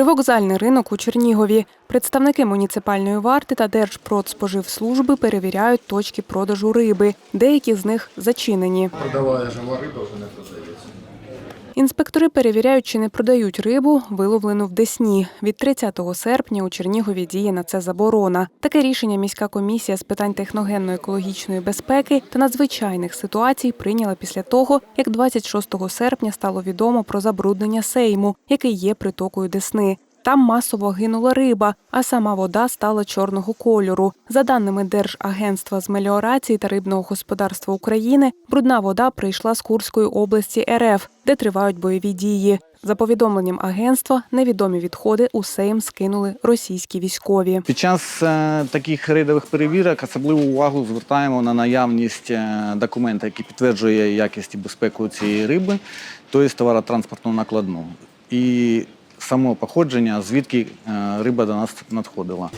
Привокзальний ринок у Чернігові. Представники муніципальної варти та Держпродспоживслужби перевіряють точки продажу риби. Деякі з них зачинені. Продаває жива риба вже не продається. Інспектори перевіряють, чи не продають рибу, виловлену в Десні. Від 30 серпня у Чернігові діє на це заборона. Таке рішення міська комісія з питань техногенно-екологічної безпеки та надзвичайних ситуацій прийняла після того, як 26 серпня стало відомо про забруднення Сейму, який є притокою Десни. Там масово гинула риба, а сама вода стала чорного кольору. За даними Держагентства з меліорації та рибного господарства України, брудна вода прийшла з Курської області РФ, де тривають бойові дії. За повідомленням агентства, невідомі відходи у Сейм скинули російські військові. Під час е, таких рейдових перевірок особливу увагу звертаємо на наявність е, документа, який підтверджує якість і безпеку цієї риби, тобто товаротранспортну накладну. І само походження, звідки е, риба до нас надходила.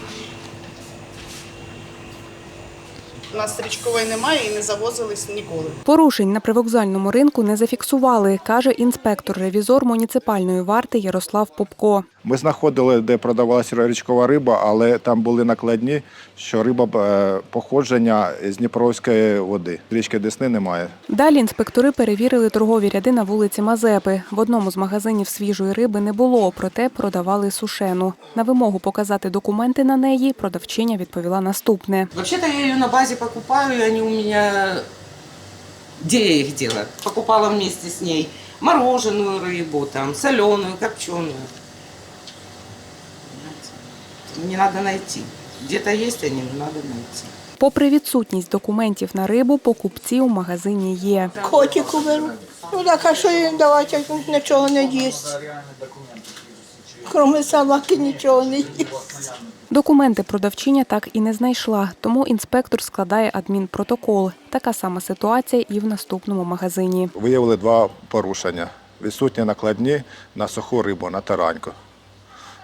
У нас річкової немає і не завозились ніколи. Порушень на привокзальному ринку не зафіксували, каже інспектор-ревізор муніципальної варти Ярослав Попко. Ми знаходили, де продавалася річкова риба, але там були накладні, що риба е, походження з Дніпровської води. Річки Десни немає. Далі інспектори перевірили торгові ряди на вулиці Мазепи. В одному з магазинів свіжої риби не було, проте продавали сушену. На вимогу показати документи на неї продавчиня відповіла наступне. Вообще-то я ее на базе покупаю, и они у меня... Где я их делаю? Покупала вместе с ней мороженую рыбу, там, соленую, копченую. Мне надо найти. Где-то есть они, но надо найти. Попри відсутність документів на рибу, покупці у магазині є. Котику беру. Ну так, а що їм давати, як нічого не їсть? Кроме собаки нічого не їсть. Документи продавчиня так і не знайшла, тому інспектор складає адмінпротокол. Така сама ситуація і в наступному магазині. Виявили два порушення. Відсутні накладні на суху рибу, на тараньку.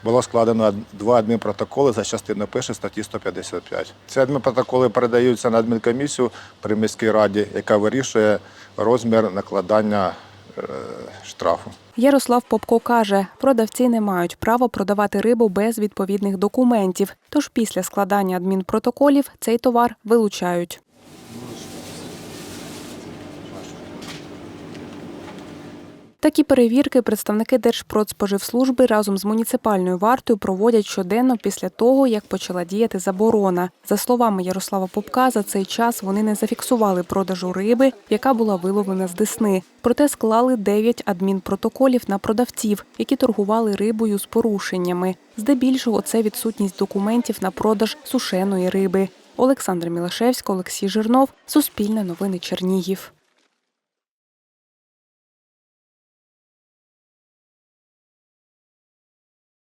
Було складено два адмінпротоколи за частиною першої статті 155. Ці адмінпротоколи передаються на адмінкомісію при міській раді, яка вирішує розмір накладання е, штрафу. Ярослав Попко каже, продавці не мають права продавати рибу без відповідних документів. Тож після складання адмінпротоколів цей товар вилучають. Такі перевірки представники Держпродспоживслужби разом з муніципальною вартою проводять щоденно після того, як почала діяти заборона. За словами Ярослава Попка, за цей час вони не зафіксували продажу риби, яка була виловлена з Десни. Проте склали 9 адмінпротоколів на продавців, які торгували рибою з порушеннями. Здебільшого це відсутність документів на продаж сушеної риби. Олександр Мілашевська, Олексій Жирнов, Суспільне новини Чернігів.